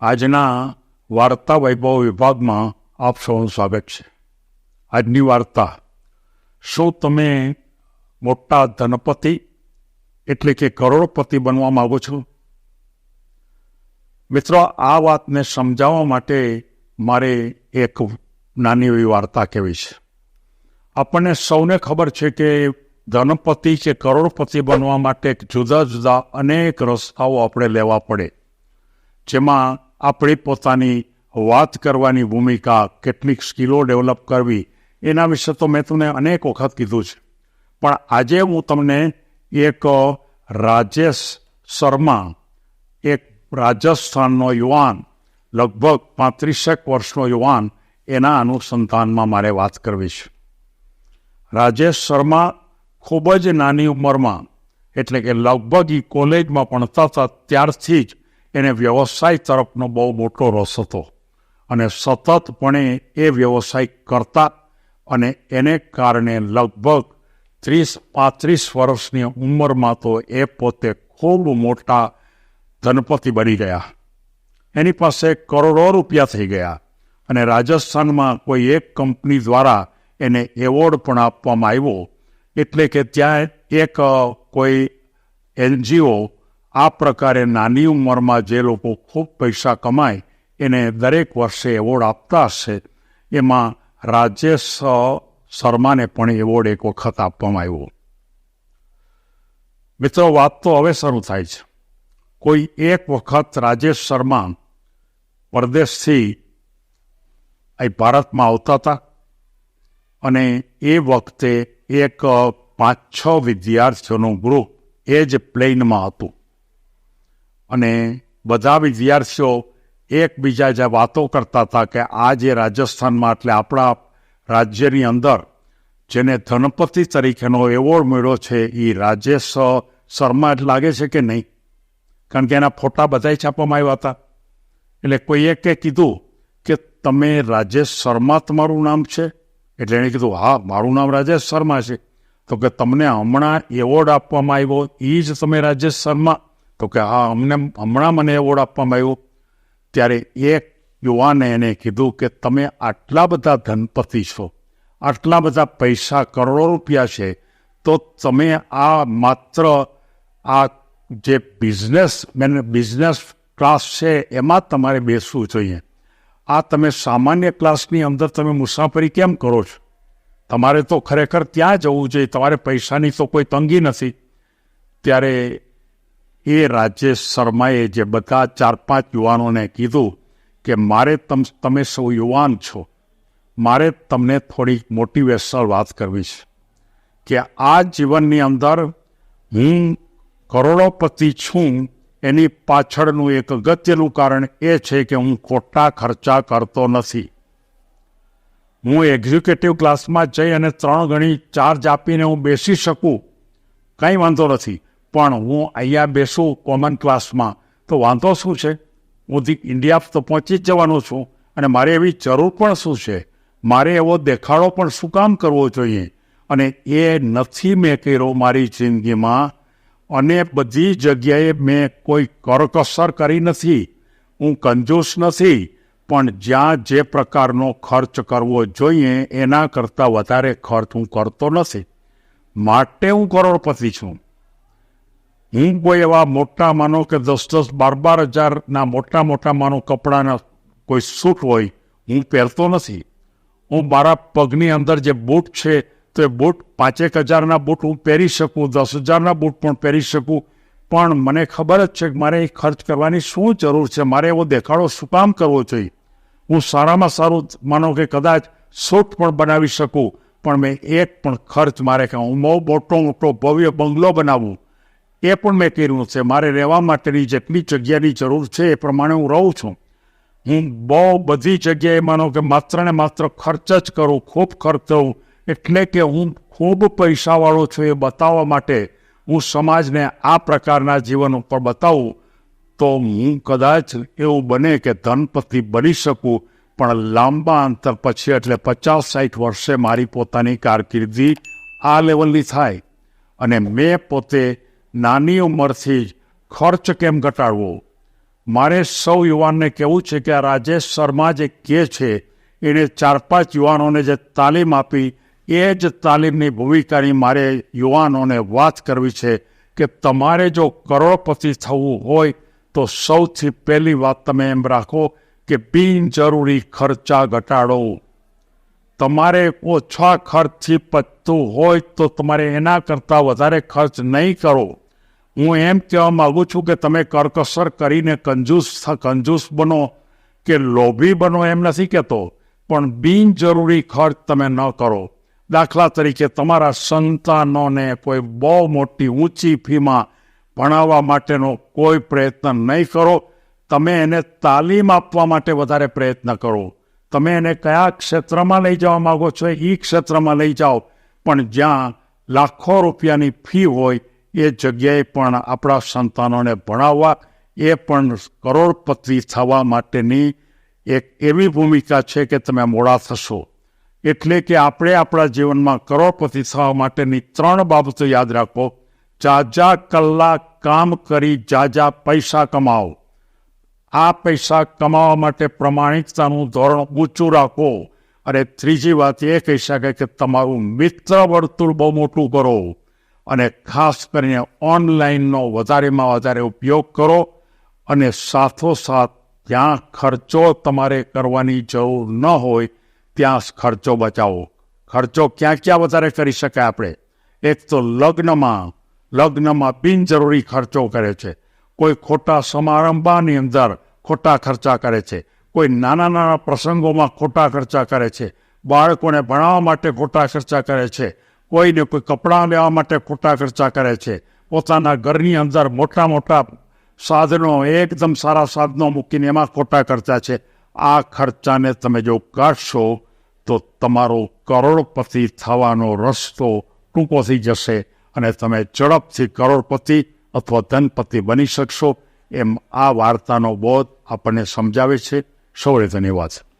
આજના વાર્તા વૈભવ વિભાગમાં આપ સૌનું સ્વાગત છે. આજની વાર્તા, શું તમે મોટા ધનપતિ એટલે કે કરોડપતિ બનવા માગો છો? મિત્રો, આ વાતને સમજાવવા માટે મારે એક નાની એવી વાર્તા કહેવી છે. આપણને સૌને ખબર છે કે ધનપતિ કે કરોડપતિ બનવા માટે જુદા જુદા અનેક રસ્તાઓ આપણે લેવા પડે. જેમાં આપણી પોતાની વાત કરવાની ભૂમિકા કેટલીક સ્કિલો ડેવલપ કરવી, એના વિશે તો મેં તમને અનેક વખત કીધું છે. પણ આજે હું તમને એક રાજેશ શર્મા, એક રાજસ્થાનનો યુવાન, લગભગ પાંત્રીસેક વર્ષનો યુવાન, એના અનુસંધાનમાં મારે વાત કરવી છે. રાજેશ શર્મા ખૂબ જ નાની ઉંમરમાં, એટલે કે લગભગ એ કોલેજમાં ભણતા હતા ત્યારથી જ એને વ્યવસાય તરફનો બહુ મોટો રસ હતો. અને સતતપણે એ વ્યવસાય કરતા અને એને કારણે લગભગ ત્રીસ પાંત્રીસ વર્ષની ઉંમરમાં તો એ પોતે ખૂબ મોટા ધનપતિ બની ગયા. એની પાસે કરોડો રૂપિયા થઈ ગયા અને રાજસ્થાનમાં કોઈ એક કંપની દ્વારા એને એવોર્ડ પણ આપવામાં આવ્યો. એટલે કે ત્યાં એક કોઈ એનજીઓ આ પ્રકારે નાની ઉંમરમાં જે લોકો ખૂબ પૈસા કમાય, એને દરેક વર્ષે એવોર્ડ આપતા હશે. એમાં રાજેશ શર્માને પણ એવોર્ડ એક વખત આપવામાં આવ્યો. મિત્રો, વાત તો હવે શરૂ થાય છે. કોઈ એક વખત રાજેશ શર્મા પરદેશથી અહીં ભારતમાં આવતા હતા અને એ વખતે એક, પાંચ, છ વિદ્યાર્થીઓનું ગ્રુપ એ જ પ્લેનમાં હતું. અને બધા વિદ્યાર્થીઓ એકબીજા જે વાતો કરતા હતા કે આ જે રાજસ્થાનમાં એટલે આપણા રાજ્યની અંદર જેને ધનપતિ તરીકેનો એવોર્ડ મળ્યો છે એ રાજેશ શર્મા એટલે લાગે છે કે નહીં? કારણ કે એના ફોટા બધાય છાપવામાં આવ્યા હતા. એટલે કોઈ એકે કીધું કે તમે રાજેશ શર્મા તમારું નામ છે? એટલે એણે કીધું, હા, મારું નામ રાજેશ શર્મા છે. તો કે તમને હમણાં એવોર્ડ આપવામાં આવ્યો એ જ તમે રાજેશ શર્મા તો કે હા અમને હમણાં મને એવોર્ડ આપવામાં આવ્યો. ત્યારે એક યુવાને એને કીધું કે તમે આટલા બધા ધનપતિ છો, આટલા બધા પૈસા કરોડો રૂપિયા છે, તો તમે આ માત્ર આ જે બિઝનેસ, મેન બિઝનેસ ક્લાસ છે એમાં તમારે બેસવું જોઈએ. આ તમે સામાન્ય ક્લાસની અંદર તમે મુસાફરી કેમ કરો છો? તમારે તો ખરેખર ત્યાં જવું જોઈએ, તમારે પૈસાની તો કોઈ તંગી નથી. ત્યારે એ રાજેશ શર્માએ જે બધા ચાર પાંચ યુવાનોને કીધું કે મારે તમ, તમે સૌ યુવાન છો. મારે તમને થોડી મોટિવેશનલ વાત કરવી છે કે આ જીવનની અંદર હું કરોડોપતિ છું. એની પાછળનું એક અગત્યનું કારણ એ છે કે હું ખોટા ખર્ચા કરતો નથી. હું એક્ઝિક્યુટિવ ક્લાસમાં જઈ અને ત્રણ ગણી ચાર્જ આપીને હું બેસી શકું. કંઈ વાંધો નથી. પણ હું અહીંયા બેસું કોમન ક્લાસમાં તો વાંધો શું છે? હું ધી ઇન્ડિયા તો પહોંચી જ જવાનો છું અને મારે એવી જરૂર પણ શું છે? મારે એવો દેખાડો પણ શું કામ કરવો જોઈએ? અને એ નથી મેં કર્યો મારી જિંદગીમાં. અને બધી જગ્યાએ મેં કોઈ કરકસર કરી નથી. હું કંજૂસ નથી. પણ જ્યાં જે પ્રકારનો ખર્ચ કરવો જોઈએ એના કરતાં વધારે ખર્ચ હું કરતો નથી. માટે હું કરોડપતિ છું. હું કોઈ એવા મોટા માનો કે દસ દસ બાર બાર હજારના મોટા મોટા માનો કપડાના કોઈ સૂટ હોય, હું પહેરતો નથી. હું મારા પગની અંદર જે બૂટ છે, તો બૂટ પાંચેક હજારના બૂટ હું પહેરી શકું, દસ હજારના બૂટ પણ પહેરી શકું. પણ મને ખબર જ છે કે મારે એ ખર્ચ કરવાની શું જરૂર છે? મારે એવો દેખાડો શું કામ કરવો જોઈએ? હું સારામાં સારું માનો કે કદાચ સૂટ પણ બનાવી શકું, પણ મેં એક પણ ખર્ચ મારે હું બહુ મોટો મોટો ભવ્ય બંગલો બનાવું. એ પણ મેં કર્યું છે. મારે રહેવા માટેની જેટલી જગ્યાની જરૂર છે એ પ્રમાણે હું રહું છું. હું બહુ બધી જગ્યાએ માનો કે માત્ર ને માત્ર ખર્ચ જ કરું, ખૂબ ખર્ચ એટલે કે હું ખૂબ પૈસાવાળો છું એ બતાવવા માટે હું સમાજને આ પ્રકારના જીવન ઉપર બતાવું તો હું કદાચ એવું બને કે ધનપતિ બની શકું. પણ લાંબા અંતર પછી, એટલે પચાસ સાઠ વર્ષે મારી પોતાની કારકિર્દી આ લેવલની થાય. અને મેં પોતે નાની ઉંમરથી જ ખર્ચ કેમ ઘટાડવો? મારે સૌ યુવાનને કહેવું છે કે આ રાજેશ શર્મા જે કહે છે એણે ચાર પાંચ યુવાનોને જે તાલીમ આપી, એ જ તાલીમની ભૂમિકાની મારે યુવાનોને વાત કરવી છે કે તમારે જો કરોડપતિ થવું હોય, તો સૌથી પહેલી વાત તમે એમ રાખો કે બિનજરૂરી ખર્ચા ઘટાડો. તમારે ઓછા ખર્ચથી પચતું હોય તો તમારે એના કરતાં વધારે ખર્ચ નહીં કરો. હું એમ કહેવા માગું છું કે તમે કરકસર કરીને કંજૂસ કંજૂસ બનો કે લોભી બનો એમ નથી કહેતો, પણ બિનજરૂરી ખર્ચ તમે ન કરો. દાખલા તરીકે તમારા સંતાનોને કોઈ બહુ મોટી ઊંચી ફીમાં ભણાવવા માટેનો કોઈ પ્રયત્ન નહીં કરો. તમે એને તાલીમ આપવા માટે વધારે પ્રયત્ન કરો. તમે એને કયા ક્ષેત્રમાં લઈ જવા માગો છો એ ક્ષેત્રમાં લઈ જાઓ. પણ જ્યાં લાખો રૂપિયાની ફી હોય એ જગ્યાએ પણ આપણા સંતાનોને ભણાવવા, એ પણ કરોડપતિ થવા માટેની એક એવી ભૂમિકા છે કે તમે મોડા થશો. એટલે કે આપણે આપણા જીવનમાં કરોડપતિ થવા માટેની ત્રણ બાબતો યાદ રાખો. જાજા કલાક કામ કરી જાજા પૈસા કમાઓ. આ પૈસા કમાવા માટે પ્રમાણિકતાનું ધોરણ ઊંચું રાખો. અને ત્રીજી વાત એ કહી શકાય કે તમારું મિત્ર વર્તુળ બહુ મોટું કરો અને ખાસ કરીને ઓનલાઈનનો વધારેમાં વધારે ઉપયોગ કરો અને સાથોસાથ જ્યાં ખર્ચો તમારે કરવાની જરૂર ન હોય, ત્યાં ખર્ચો બચાવો. ખર્ચો ક્યાં ક્યાં વધારે કરી શકાય આપણે? એક તો લગ્નમાં. લગ્નમાં બિનજરૂરી ખર્ચો કરે છે. કોઈ ખોટા સમારંભની અંદર ખોટા ખર્ચા કરે છે. કોઈ નાના નાના પ્રસંગોમાં ખોટા ખર્ચા કરે છે. બાળકોને ભણાવવા માટે ખોટા ખર્ચા કરે છે. કોઈને કોઈ કપડાં લેવા માટે ખોટા ખર્ચા કરે છે. પોતાના ઘરની અંદર મોટા મોટા સાધનો, એકદમ સારા સાધનો મૂકીને એમાં ખોટા ખર્ચા છે. આ ખર્ચાને તમે જો કાઢશો તો તમારો કરોડપતિ થવાનો રસ્તો ટૂંકો થઈ જશે અને તમે ઝડપથી કરોડપતિ અથવા ધનપતિ બની શકશો. એમ આ વાર્તાનો બોધ આપણને સમજાવે છે. સૌરે ધન્યવાદ.